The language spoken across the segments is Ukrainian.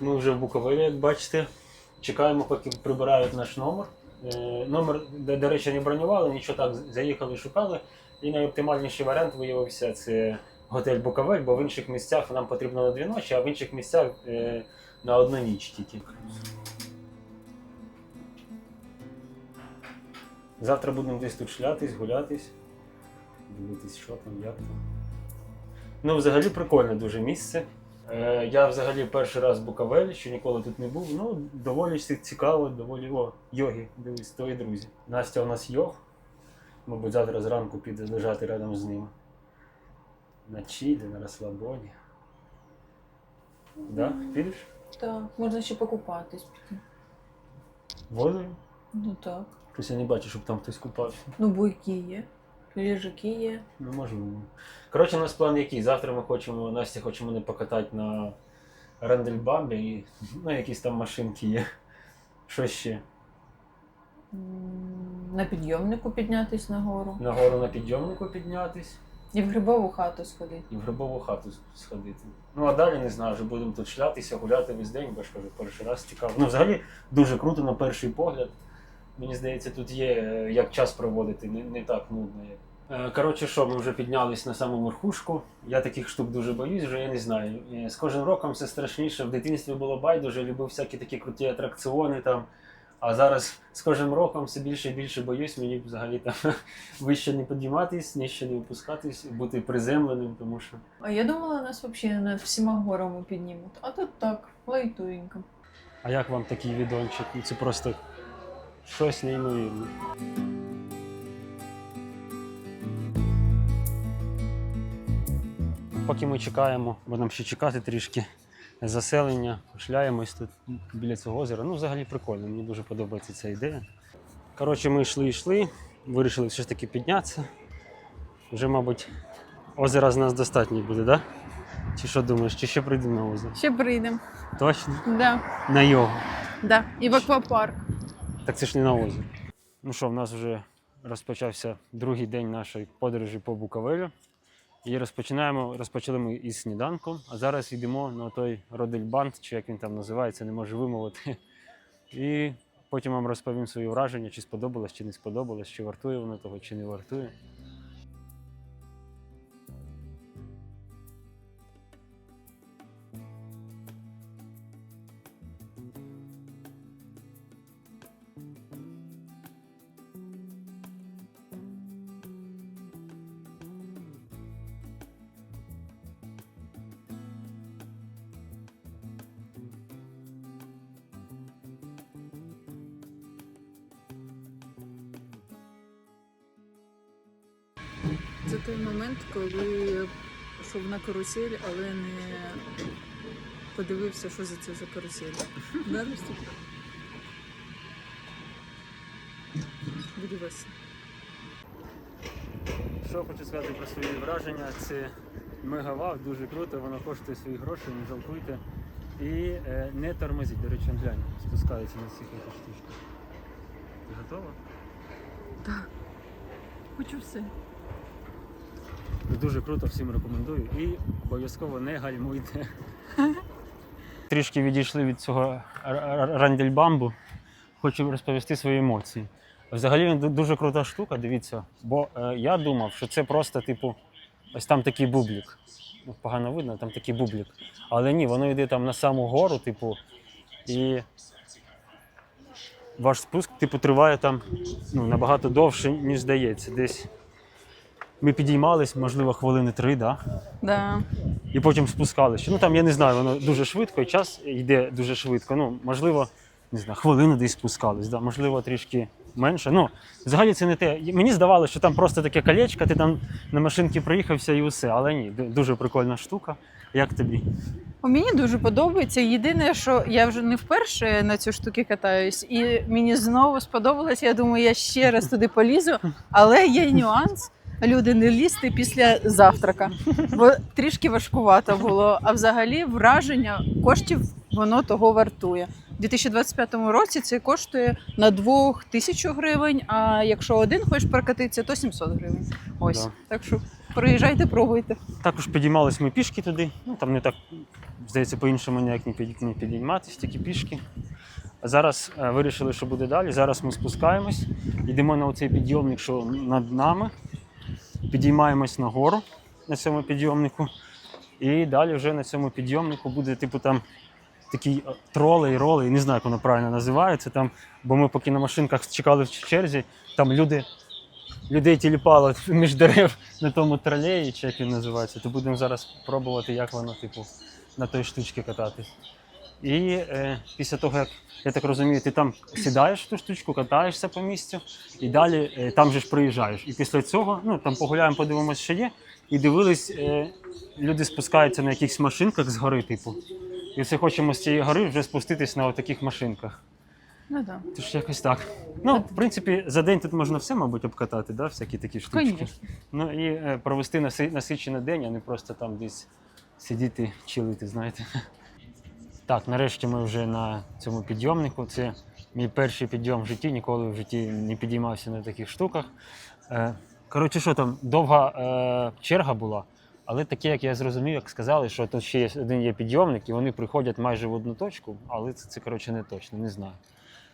Ми вже в Буковелі, як бачите. Чекаємо, поки прибирають наш номер. Е, Номер, де, до речі, не бронювали, нічого так заїхали, шукали. І найоптимальніший варіант виявився це готель Буковель, бо в інших місцях нам потрібно на дві ночі, а в інших місцях е, на одну ніч тільки. Завтра будемо десь тут шлятись, гулятись, дивитись, що там, як там. Ну, взагалі прикольне дуже місце. Е, я взагалі перший раз в Буковелі, що ніколи тут не був. Ну, доволі цікаво, доволі. О, йоги, дивись, твої друзі. Настя у нас йог. Мабуть, завтра зранку піде лежати рядом з ними. На чилі, на розслабоні. Да? Підеш? Так, можна ще покупатись піти. Водою? Ну так. Щось я не бачу, щоб там хтось купався. Ну, буйки є, ліжаки є. Ну, можливо. Коротше, у нас план який. Завтра ми хочемо, Настя хоче мене покатати на Рендельбамбі і ну, якісь там машинки є. Що ще? На підйомнику піднятись нагору. Нагору на підйомнику піднятись І в грибову хату сходити. і в грибову хату сходити. Ну а далі не знаю, вже будемо тут шлятися, гуляти весь день, бо ж кажу, перший раз цікаво. Ну, взагалі дуже круто на перший погляд. Мені здається, тут є е, як час проводити, не, не так нудно. Як. Е, Коротше, що, ми вже піднялись на саму верхушку. Я таких штук дуже боюсь, вже я не знаю. Е, З кожним роком все страшніше. В дитинстві було байдуже, любив всякі такі круті атракціони там. А зараз з кожним роком все більше і більше боюсь, мені взагалі там вище не підійматись, нижче не опускатись, бути приземленим, тому що. А я думала, нас взагалі над всіма горами піднімуть. А тут так, лайтовенько. А як вам такий відончик? Це просто щось неймовірне. Поки ми чекаємо, будемо ще чекати трішки заселення, шляємось тут біля цього озера. Ну, взагалі прикольно, мені дуже подобається ця ідея. Коротше, ми йшли, йшли, вирішили все ж таки піднятися. Вже, мабуть, озера з нас достатньо буде, так? Да? Чи що думаєш, чи ще прийдемо на озеро? Ще прийдемо. Точно? Да, На йогу. да. І в аквапарк. Так це ж не на озеро. Ну що, в нас вже розпочався другий день нашої подорожі по Буковелю. І розпочинаємо, розпочали ми із сніданку, а зараз йдемо на той родильбанд, чи як він там називається, не можу вимовити. І потім вам розповім свої враження, чи сподобалось, чи не сподобалось, чи вартує воно того, чи не вартує. Карусель, але не подивився, що за це за карусель. Да, Ростик? Буде весело. Що хочу сказати про свої враження, це мега-вау, дуже круто, воно коштує свої гроші, не жалкуйте. І е, не тормозіть, до речі, глянь, спускається на цих штучках. Ти готова? Так. Хочу все. Дуже круто, всім рекомендую. І обов'язково не гальмуйте. Трішки відійшли від цього рандельбамбу. Хочу розповісти свої емоції. Взагалі він дуже крута штука, дивіться. Бо е, я думав, що це просто, типу, ось там такий бублік. Ну, погано видно, там такий бублік. Але ні, воно йде там на саму гору, типу, і ваш спуск, типу, триває там ну, набагато довше, ніж здається. Десь ми підіймались, можливо, хвилини три, да? Да. і потім спускалися. Ну там я не знаю, воно дуже швидко, і час йде дуже швидко. Ну, можливо, не знаю, хвилину десь спускались, да? можливо, трішки менше. Ну, взагалі це не те. Мені здавалося, що там просто таке колечко, ти там на машинці приїхався і усе. Але ні, дуже прикольна штука. Як тобі? Мені дуже подобається. Єдине, що я вже не вперше на цю штуки катаюсь, і мені знову сподобалось. Я думаю, я ще раз туди полізу, але є нюанс. Люди не лізти після завтрака, бо трішки важкувато було. А взагалі враження коштів воно того вартує. У 2025 році це коштує на двох тисячу гривень. А якщо один хочеш прокатитися, то 700 гривень. Ось Да. так що приїжджайте, пробуйте. Також підіймались ми пішки туди. Ну там не так Здається, по-іншому ніяк не підійматись, тільки пішки. А зараз е, вирішили, що буде далі. Зараз ми спускаємось, йдемо на оцей підйомник, що над нами. Підіймаємось нагору на цьому підйомнику. І далі вже на цьому підйомнику буде, типу, там такий е, тролей, ролей, не знаю, як воно правильно називається. Там, бо ми поки на машинках чекали в черзі, там люди, людей тіліпало між дерев на тому тролеї, чи як він називається, то будемо зараз пробувати, як воно, типу, на той штучці кататись. І е, після того, як я так розумію, ти там сідаєш в ту штучку, катаєшся по місцю, і далі е, там же ж приїжджаєш. І після цього, ну там погуляємо, подивимося, що є. І дивились, е, люди спускаються на якихось машинках з гори, типу. І все хочемо з цієї гори вже спуститись на таких машинках. Ну так. Тож якось так. Ну, в принципі, за день тут можна все, мабуть, обкатати, да? всякі такі штучки. Конечно. Ну і е, провести наси- насичений день, а не просто там десь сидіти, чилити, знаєте. Так, нарешті ми вже на цьому підйомнику. Це мій перший підйом в житті, ніколи в житті не підіймався на таких штуках. Е, коротше, що там, довга е, черга була, але таке, як я зрозумів, як сказали, що тут ще є один є підйомник, і вони приходять майже в одну точку, але це, це коротше, не точно, не знаю.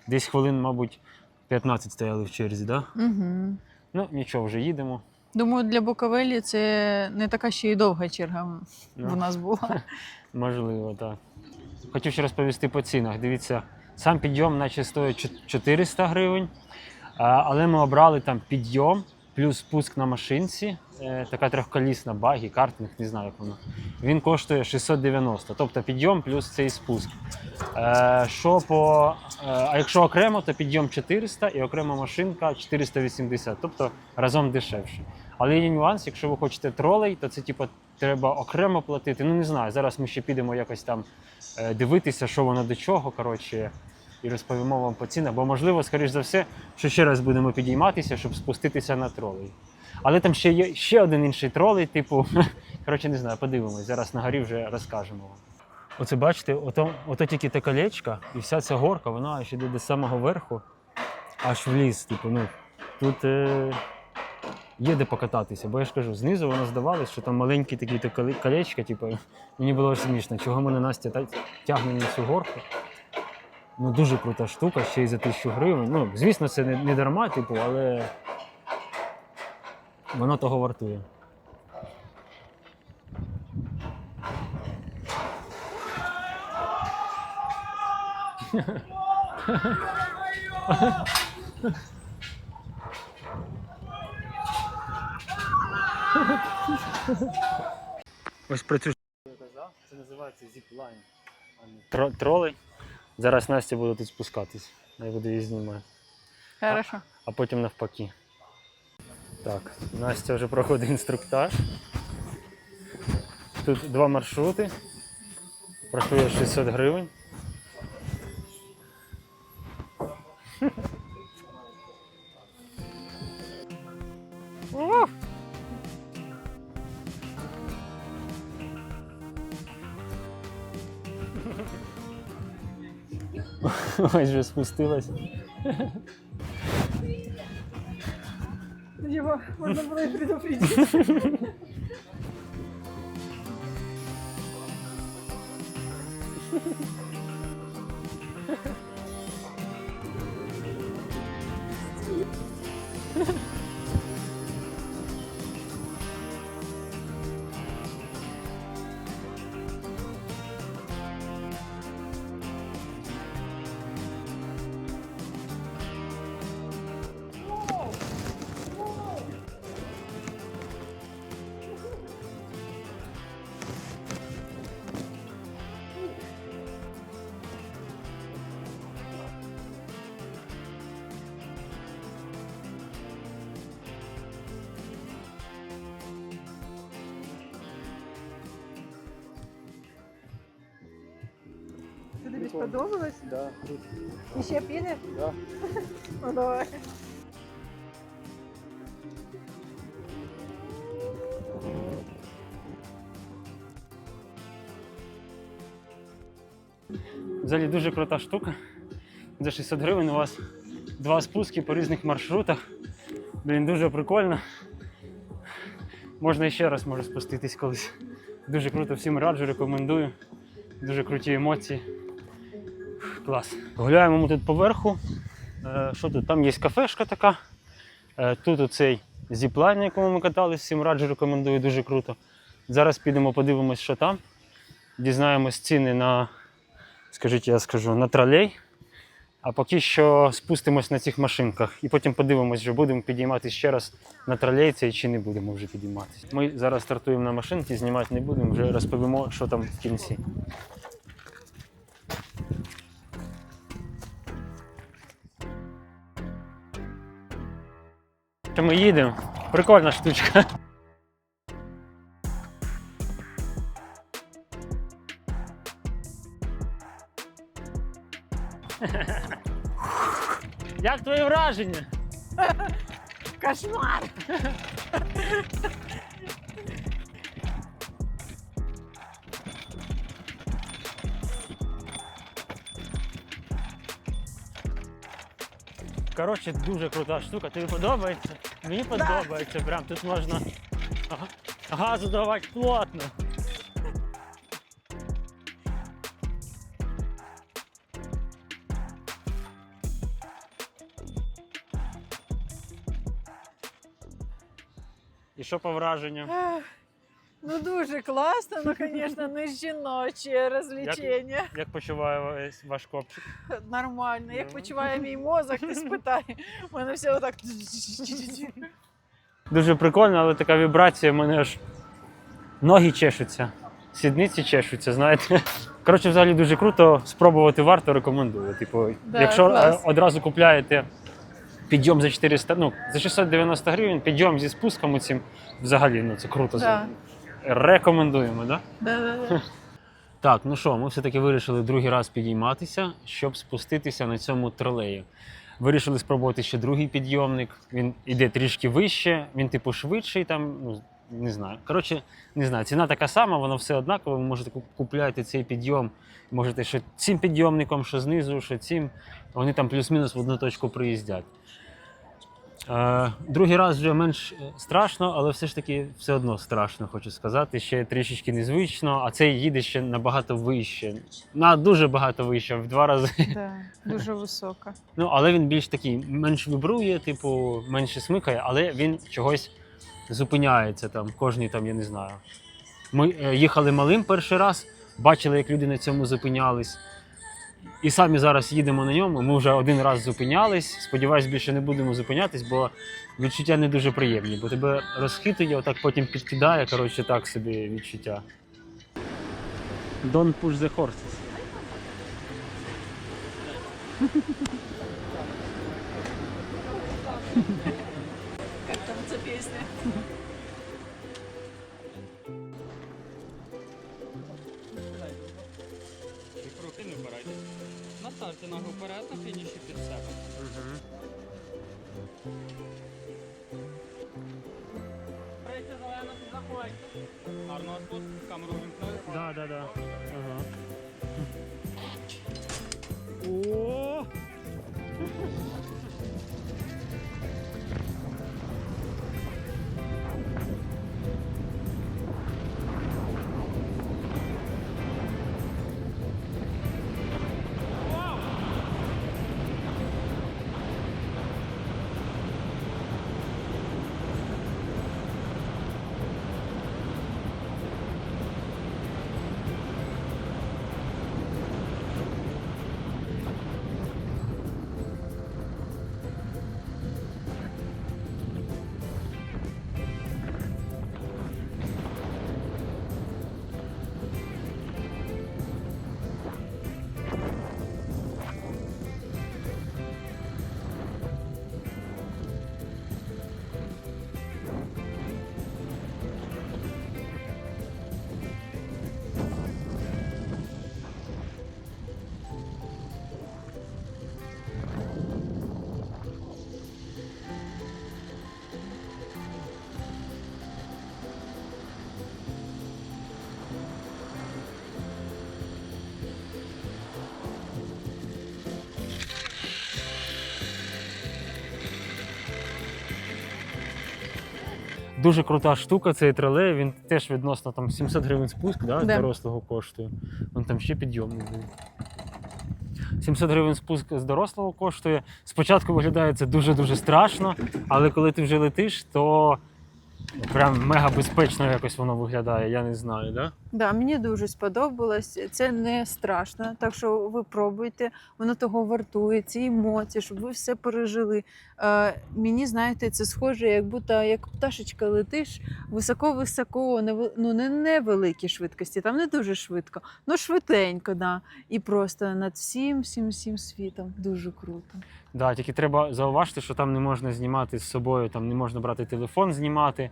Десь хвилин, мабуть, 15 стояли в черзі, так? Да? Угу. Ну, нічого, вже їдемо. Думаю, для Буковелі це не така ще й довга черга Ну. в нас була. Можливо, так. Хотів ще розповісти по цінах. Дивіться, сам підйом наче стоїть 400 гривень, але ми обрали там підйом плюс спуск на машинці, е, така трьохколісна багі, картинг, не знаю як воно. Він коштує 690, тобто підйом плюс цей спуск. Е, що по, е, а якщо окремо, то підйом 400 і окрема машинка 480, тобто разом дешевше. Але є нюанс, якщо ви хочете тролей, то це типу, треба окремо платити. Ну не знаю. Зараз ми ще підемо якось там дивитися, що воно до чого. Коротше, і розповімо вам по цінах. Бо можливо, скоріш за все, що ще раз будемо підійматися, щоб спуститися на тролей. Але там ще є ще один інший тролей, типу, коротше, не знаю, подивимось. Зараз на горі вже розкажемо вам. Оце бачите, ото, ото тільки та колечка, і вся ця горка, вона аж іде до самого верху, аж в ліс. Типу, ну, тут е, є де покататися, бо я ж кажу, знизу воно здавалось, що там маленькі такі то коле- колечка, типу, мені було аж смішно, чого мене Настя тягне на цю горку. Ну, дуже крута штука, ще й за тисячу гривень. Ну, звісно, це не, не дарма, типу, але воно того вартує. Ось про цю це називається зіплайн. Тро, тролей. Зараз Настя буде тут спускатись. Я буду її знімати. Хорошо. А потім навпаки. Так, Настя вже проходить інструктаж. Тут два маршрути. Коштує 600 гривень. Вже спустилась. Его можно было предупредить. сподобалось? Да, І ще піде? Да. Ну давай. Взагалі дуже крута штука. За 600 гривень у вас два спуски по різних маршрутах. Блін, дуже прикольно. Можна ще раз може спуститись колись. Дуже круто, всім раджу, рекомендую. Дуже круті емоції. Клас. Гуляємо ми тут поверху. Е, Що тут? Там є кафешка така. Е, Тут оцей зіплайн, на якому ми катались, всім раджу, рекомендую, дуже круто. Зараз підемо подивимось, що там. Дізнаємось ціни на, скажіть, я скажу, на тролей. А поки що спустимось на цих машинках і потім подивимось, що будемо підійматися ще раз на тролей цей чи не будемо вже підійматися. Ми зараз стартуємо на машинці, знімати не будемо, вже розповімо, що там в кінці. Що ми їдемо? Прикольна штучка. Як твої враження? Кошмар! Коротше, дуже крута штука. Тобі подобається? Мені подобається. Прям тут можна газу давати плотно. І що по враженням? Ну дуже класно, ну, звісно, не жіноче розвлечення. Як почуває ваш копчик? Нормально. Як Ну. почуває мій мозок, ти спитай. У мене все отак. Дуже прикольно, але така вібрація в мене аж ноги чешуться, сідниці чешуться, знаєте. Коротше, взагалі дуже круто. Спробувати варто рекомендую. Типу, Да, якщо клас. е, одразу купляєте підйом за 400, ну, за 690 гривень, підйом зі спуском цим взагалі ну, це круто. Да. Рекомендуємо, да? Да-да-да. Так, ну що, ми все-таки вирішили другий раз підійматися, щоб спуститися на цьому тролеї. Вирішили спробувати ще другий підйомник. Він іде трішки вище, він типу швидший, там, ну, не знаю. Коротше, не знаю, ціна така сама, воно все однаково. Ви можете куп- купляти цей підйом. Можете що цим підйомником, що знизу, що цим. Вони там плюс-мінус в одну точку приїздять. Е, другий раз вже менш е, страшно, але все ж таки все одно страшно, хочу сказати. Ще трішечки незвично, а цей їде ще набагато вище. На дуже багато вище, в два рази. Да, Дуже висока. Ну, але він більш такий, менш вібрує, типу, менше смикає, але він чогось зупиняється там, кожний там, я не знаю. Ми е, їхали малим перший раз, бачили, як люди на цьому зупинялись. І самі зараз їдемо на ньому. Ми вже один раз зупинялись. Сподіваюсь, більше не будемо зупинятись, бо відчуття не дуже приємні, бо тебе розхитує, отак потім підкидає. Коротше, так собі відчуття. Don't push the horses. Як там? Вперед на фініші під себе. Прийти зелено, заходь. Гарно спуск, камеру вимкнули. Да, да, да. Ага. Дуже крута штука, цей тролей, він теж відносно там 700 гривень спуск, да, Да. дорослого коштує. Він там ще підйомний був. 700 гривень спуск з дорослого коштує. Спочатку виглядає це дуже-дуже страшно, але коли ти вже летиш, то прям мега безпечно якось воно виглядає, я не знаю, да? Да, мені дуже сподобалось. Це не страшно, так що ви пробуйте, воно того вартує, ці емоції, щоб ви все пережили. Е, мені, знаєте, це схоже, як будто як пташечка летиш високо-високо, ну, не невеликі швидкості, там не дуже швидко, ну швиденько, да. І просто над всім, всім, всім світом. Дуже круто. Да, тільки треба зауважити, що там не можна знімати з собою, там не можна брати телефон знімати,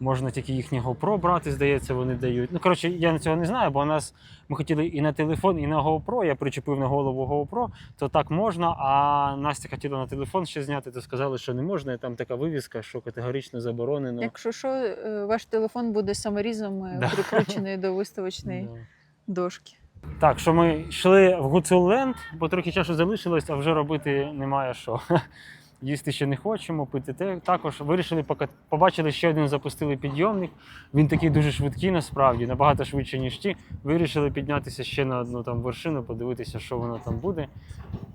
можна тільки їхнє GoPro брати, здається, вони дають. Ну, коротше, я цього не знаю, бо у нас ми хотіли і на телефон, і на GoPro. Я причепив на голову GoPro, то так можна. А Настя хотіла на телефон ще зняти, то сказали, що не можна. І там така вивіска, що категорично заборонено. Якщо що, е, ваш телефон буде саморізом е, Да. прикручений до виставочної Да. дошки. Так, що ми йшли в Гуцулленд, бо трохи часу залишилось, а вже робити немає що. Їсти ще не хочемо, пити те. Також вирішили, побачили ще один запустили підйомник. Він такий дуже швидкий, насправді, набагато швидше, ніж ті. Вирішили піднятися ще на одну там вершину, подивитися, що воно там буде.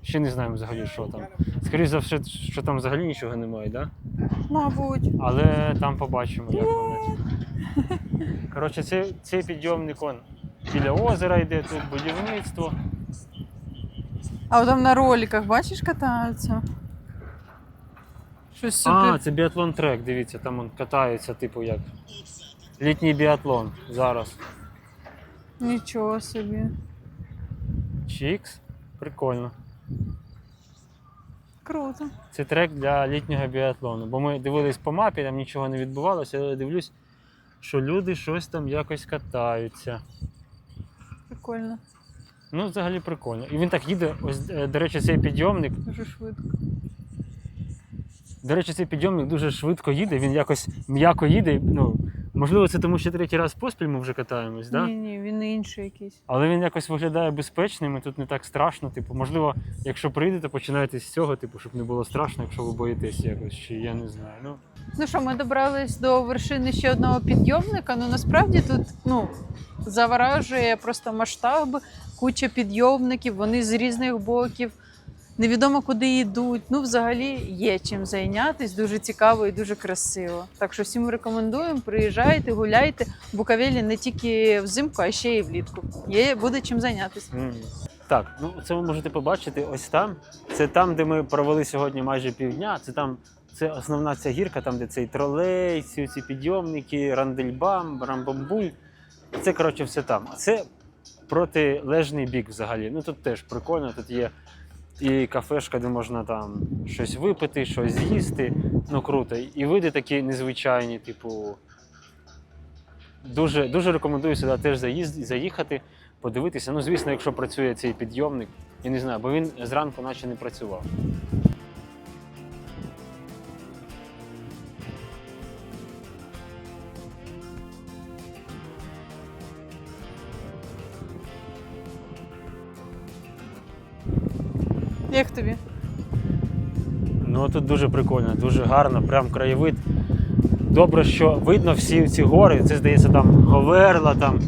Ще не знаємо взагалі, що там. Скоріше за все, що там взагалі нічого немає, да? Мабуть. але там побачимо, як воно. Коротше, цей, цей підйомник он біля озера йде, тут будівництво. А там на роликах, бачиш, катаються? Щось супер. А, це біатлон трек, дивіться, там он катається, типу як. Літній біатлон зараз. Нічого собі. Чікс. Прикольно. Круто. Це трек для літнього біатлону. Бо ми дивились по мапі, там нічого не відбувалося, але я дивлюсь, що люди щось там якось катаються. Прикольно. Ну, взагалі прикольно. І він так їде, ось, е, до речі, цей підйомник. Дуже швидко. До речі, цей підйомник дуже швидко їде, він якось м'яко їде. Ну, можливо, це тому, що третій раз поспіль ми вже катаємось, да? Ні, ні, він інший якийсь. але він якось виглядає безпечним і тут не так страшно. Типу, можливо, якщо прийдете, починайте з цього, типу, щоб не було страшно, якщо ви боїтесь якось, чи я не знаю. Ну, Ну що, ми добрались до вершини ще одного підйомника. Ну насправді тут ну, заворажує просто масштаб, куча підйомників, вони з різних боків. Невідомо куди йдуть. Ну, взагалі є чим зайнятися, дуже цікаво і дуже красиво. Так що всім рекомендуємо, приїжджайте, гуляйте. В не тільки взимку, а ще й влітку. Є, буде чим зайнятися. так, ну це ви можете побачити ось там. Це там, де ми провели сьогодні майже півдня. Це там. Це основна ця гірка, там, де цей тролей, ці, ці підйомники, рандельбам, рамбамбуль. Це, коротше, все там. А це протилежний бік взагалі. Ну тут теж прикольно, тут є і кафешка, де можна там щось випити, щось з'їсти. Ну круто. І види такі незвичайні, типу. Дуже, дуже рекомендую сюди теж заїзд, заїхати, подивитися. Ну, звісно, якщо працює цей підйомник, я не знаю, бо він зранку наче не працював. Як тобі? Ну тут дуже прикольно, дуже гарно, прям краєвид. Добре, що видно всі ці гори. Це здається там Говерла, там.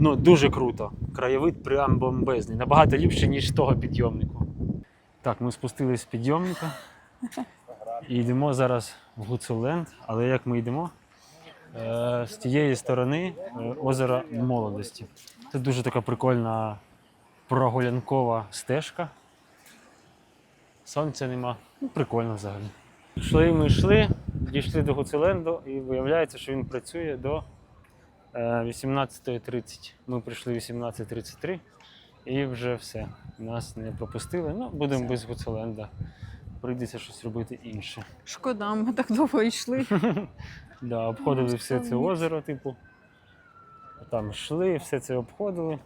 Ну, дуже круто. Краєвид прям бомбезний. Набагато ліпше, ніж того підйомнику. Так, ми спустились з підйомника і йдемо зараз в Гуцуленд. Але як ми йдемо? Е, з тієї сторони е, озеро молодості. Це дуже така прикольна прогулянкова стежка. Сонця нема. Ну, прикольно взагалі. Йшли ми йшли, дійшли до Гуцеленду, і виявляється, що він працює до е, 18.30. Ми прийшли 18.33 і вже все. Нас не пропустили. Ну, будемо без Гуцеленда. Прийдеться щось робити інше. Шкода, ми так довго йшли. Да, обходили Ну, все це озеро, типу. Там йшли, все це обходили.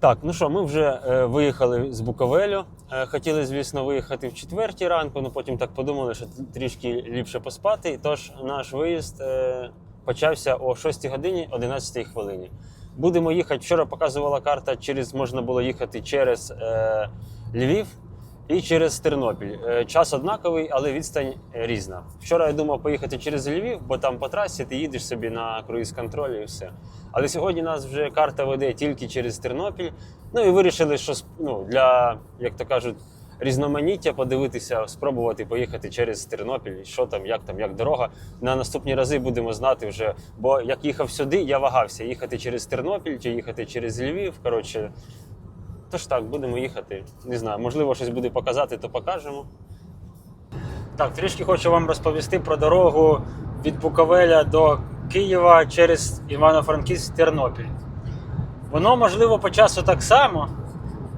Так, ну що, ми вже е, виїхали з Буковелю. Е, хотіли, звісно, виїхати в четвертій ранку, але потім так подумали, що трішки ліпше поспати. Тож наш виїзд е, почався о 6 годині 11 хвилині. Будемо їхати. Вчора показувала карта, через можна було їхати через е, Львів. І через Тернопіль. Е, Час однаковий, але відстань е, різна. Вчора я думав поїхати через Львів, бо там по трасі ти їдеш собі на круїз контролі і все. Але сьогодні нас вже карта веде тільки через Тернопіль. Ну і вирішили, що ну, для, як то кажуть, різноманіття подивитися, спробувати поїхати через Тернопіль, що там, як там, як дорога. На наступні рази будемо знати вже. Бо як їхав сюди, я вагався їхати через Тернопіль чи їхати через Львів. Коротше, тож так, будемо їхати. Не знаю, можливо, щось буде показати, то покажемо. Так, трішки хочу вам розповісти про дорогу від Буковеля до Києва через Івано-Франківськ Тернопіль. Воно можливо по часу так само,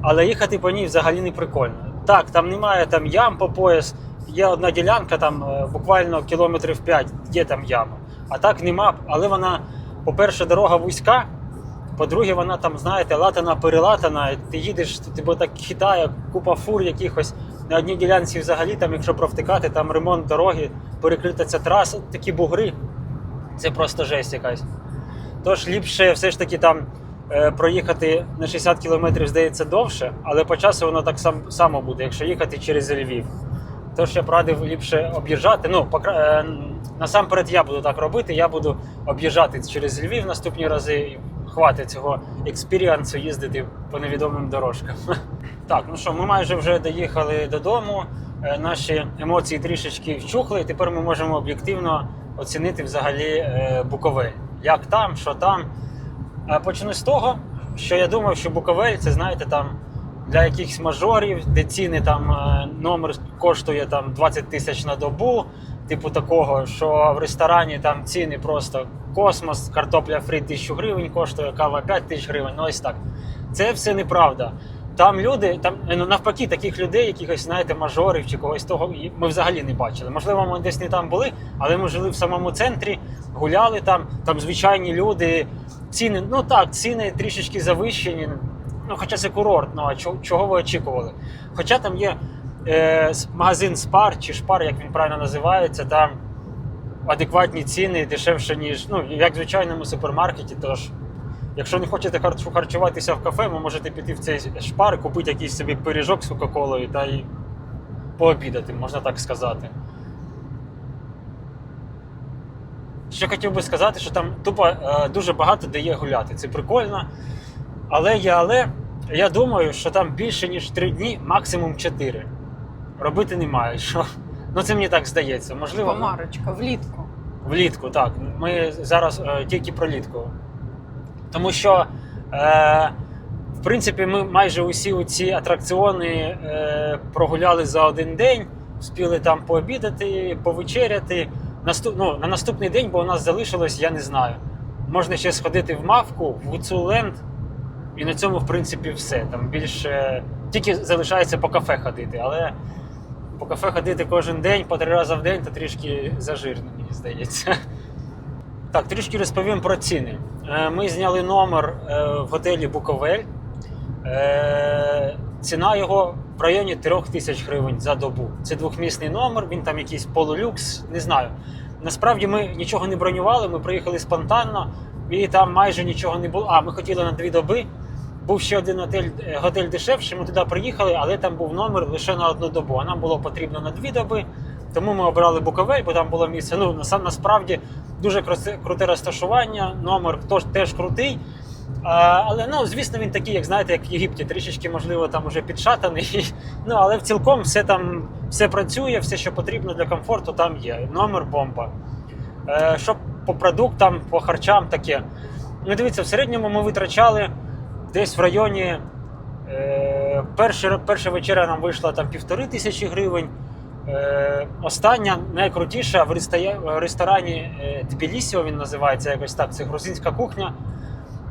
але їхати по ній взагалі не прикольно. Так, там немає там ям по пояс. Є одна ділянка, там е, буквально кілометрів 5, є там яма. А так нема. Але вона, по-перше, дорога вузька. По-друге, вона там, знаєте, латана, перелатана. Ти їдеш, тебе так хитає, купа фур якихось. На одній ділянці взагалі, там, якщо провтикати, там ремонт дороги, перекрита ця траса, такі бугри. Це просто жесть якась. Тож ліпше все ж таки там е, проїхати на 60 кілометрів, здається, довше, але по часу воно так сам, само буде, якщо їхати через Львів. Тож я б радив ліпше об'їжджати. Ну, покра- е, насамперед я буду так робити, я буду об'їжджати через Львів наступні рази. Хватить цього експіріансу їздити по невідомим дорожкам. Так, ну що, ми майже вже доїхали додому. Е, Наші емоції трішечки вчухли, і тепер ми можемо об'єктивно оцінити взагалі е, Буковель. Як там, що там. Е, Почну з того, що я думав, що Буковель це знаєте там для якихось мажорів, де ціни там номер коштує там 20 тисяч на добу, типу такого, що в ресторані там ціни просто космос, картопля фрі 1000 гривень коштує, кава 5 тисяч гривень. Ну ось так. Це все неправда. Там люди, там е, ну навпаки, таких людей, якихось, знаєте, мажорів чи когось того, ми взагалі не бачили. Можливо, ми десь не там були, але ми жили в самому центрі, гуляли там, там звичайні люди. Ціни, ну так, ціни трішечки завищені. Ну, хоча це курорт, ну а чого ви очікували? Хоча там є е, магазин Спар чи Шпар, як він правильно називається, там адекватні ціни дешевше, ніж ну, як в звичайному супермаркеті. Тож, якщо не хочете хар- харчуватися в кафе, ви можете піти в цей шпар, купити якийсь собі пиріжок з Кока-Колою та й пообідати, можна так сказати. Ще хотів би сказати, що там тупо е, дуже багато де є гуляти. Це прикольно. Але є, але я думаю, що там більше ніж 3 дні, максимум 4. Робити немає. Що? Ну це мені так здається. Можливо, Помарочка, влітку. влітку, так. Ми зараз е, тільки про літку. Тому що, е, в принципі, ми майже усі ці атракціони е, прогуляли за один день, встигли там пообідати, повечеряти. Наступ, ну, на наступний день, бо у нас залишилось, я не знаю. Можна ще сходити в Мавку, в Гуцуленд, і на цьому, в принципі, все. Там більше тільки залишається по кафе ходити, але по кафе ходити кожен день, по три рази в день, то трішки зажирно, мені здається. Так, трішки розповім про ціни. Е, Ми зняли номер е, в готелі Буковель. Е, Ціна його в районі 3 тисяч гривень за добу. Це двохмісний номер, він там якийсь полулюкс, не знаю. Насправді ми нічого не бронювали, ми приїхали спонтанно і там майже нічого не було. А, ми хотіли на дві доби. Був ще один готель, е, готель дешевший, ми туди приїхали, але там був номер лише на одну добу. А нам було потрібно на дві доби. Тому ми обрали Буковель, бо там було місце. Ну, насправді дуже круте, розташування, номер теж, теж крутий. А, але ну, звісно, він такий, як знаєте, як в Єгипті, трішечки, можливо, там уже підшатаний. Ну, але в цілком все там все працює, все, що потрібно для комфорту, там є. Номер бомба. Е, що по продуктам, по харчам таке. Ну, дивіться, в середньому ми витрачали десь в районі. Е, перша, перша вечеря нам вийшла там півтори тисячі гривень. Е, остання найкрутіша в, ресторані е, Тбілісіо, він називається якось так. Це грузинська кухня.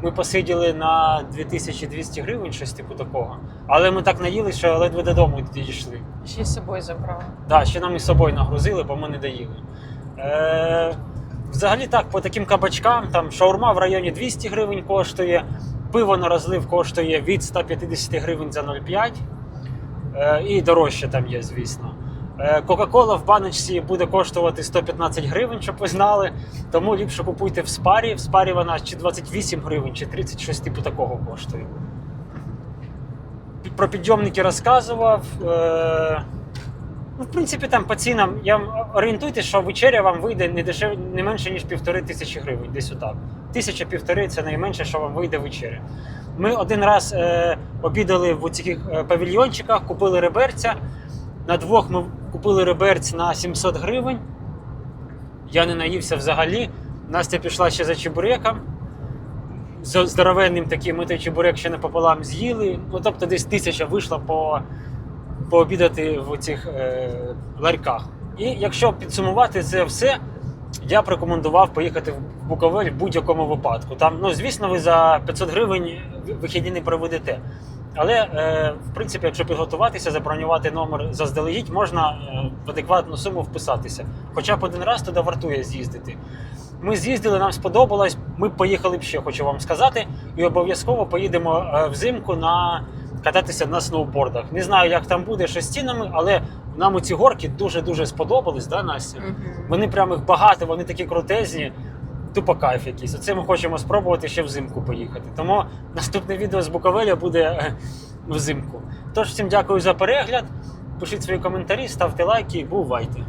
Ми посиділи на 2200 гривень, щось типу такого. Але ми так наїли, що ледве додому дійшли. Ще з собою забрала. Так, ще нам із собою нагрузили, бо ми не доїли. Е, взагалі так, по таким кабачкам, там шаурма в районі 200 гривень коштує, пиво на розлив коштує від 150 гривень за 0,5. Е, і дорожче там є, звісно. Е, Кока-кола в баночці буде коштувати 115 гривень, щоб ви знали. Тому ліпше купуйте в спарі. В спарі вона чи 28 гривень, чи 30, щось типу такого коштує. про підйомники розказував. Ну, в принципі, там по цінам я орієнтуйтесь, що вечеря вам вийде не дешев, не менше, ніж півтори тисячі гривень, десь отак. Тисяча півтори це найменше, що вам вийде вечеря. Ми один раз е, обідали в цих е, павільйончиках, купили реберця. На двох ми купили реберць на 700 гривень. Я не наївся взагалі. Настя пішла ще за чебуреком. З здоровенним таким, ми той чебурек ще не пополам з'їли. Ну, тобто десь тисяча вийшла по, пообідати в цих е, ларьках. І якщо підсумувати це все, я б рекомендував поїхати в Буковель в будь-якому випадку. Там, ну, звісно, ви за 500 гривень вихідні не проведете. Але, е, в принципі, якщо підготуватися, забронювати номер заздалегідь, можна е, в адекватну суму вписатися. Хоча б один раз туди вартує з'їздити. Ми з'їздили, нам сподобалось. Ми поїхали б ще, хочу вам сказати, і обов'язково поїдемо е, взимку на кататися на сноубордах. Не знаю, як там буде, що з цінами, але нам ці горки дуже-дуже сподобались, да, Настя? Вони прям їх багато, вони такі крутезні. Тупо кайф якийсь. Оце ми хочемо спробувати ще взимку поїхати. Тому наступне відео з Буковеля буде е, взимку. Тож всім дякую за перегляд. Пишіть свої коментарі, ставте лайки, бувайте.